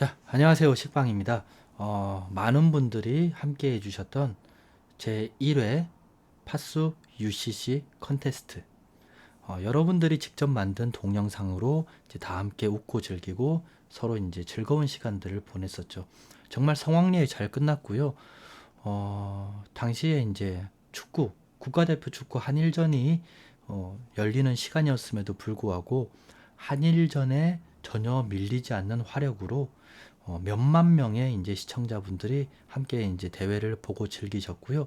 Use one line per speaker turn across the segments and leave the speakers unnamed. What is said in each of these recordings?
자, 안녕하세요. 식빵입니다. 어, 많은 분들이 함께 해주셨던 제 1회 파수 UCC 컨테스트. 어, 여러분들이 직접 만든 동영상으로 이제 다 함께 웃고 즐기고 서로 이제 즐거운 시간들을 보냈었죠. 정말 성황리에 잘 끝났고요. 어, 당시에 이제 축구, 국가대표 축구 한일전이 어, 열리는 시간이었음에도 불구하고 한일전에 전혀 밀리지 않는 화력으로 어, 몇만 명의 이제 시청자분들이 함께 이제 대회를 보고 즐기셨고요.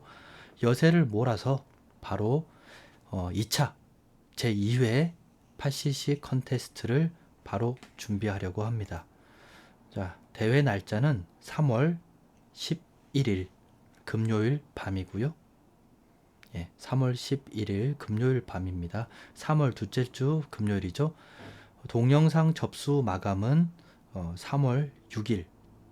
여세를 몰아서 바로 어, 2차 제 2회 8cc 컨테스트를 바로 준비하려고 합니다. 자, 대회 날짜는 3월 11일 금요일 밤이고요. 예, 3월 11일 금요일 밤입니다. 3월 둘째 주 금요일이죠. 동영상 접수 마감은 어, 3월 6일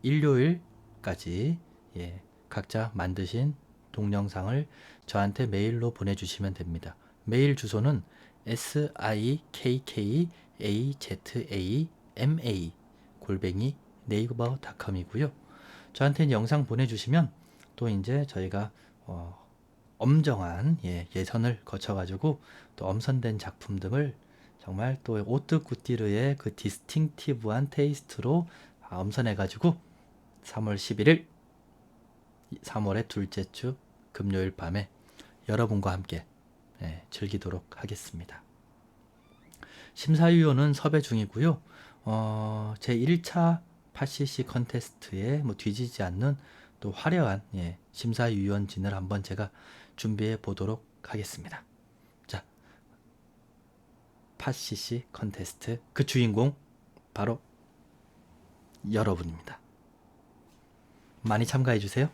일요일까지 예, 각자 만드신 동영상을 저한테 메일로 보내주시면 됩니다. 메일 주소는 s i k k a z a m a 골뱅이 네이버닷컴이고요. 저한테 영상 보내주시면 또 이제 저희가 어, 엄정한 예, 예선을 거쳐가지고 또 엄선된 작품 등을 정말 또 오뜨구띠르의 그 디스팅티브한 테이스트로 엄선해가지고 3월 11일 3월의 둘째 주 금요일 밤에 여러분과 함께 예, 즐기도록 하겠습니다. 심사위원은 섭외 중이고요. 어, 제 1차 8cc 컨테스트에 뭐 뒤지지 않는 또 화려한 예, 심사위원진을 한번 제가 준비해 보도록 하겠습니다. 자, 8cc 컨테스트 그 주인공 바로 여러분입니다. 많이 참가해 주세요.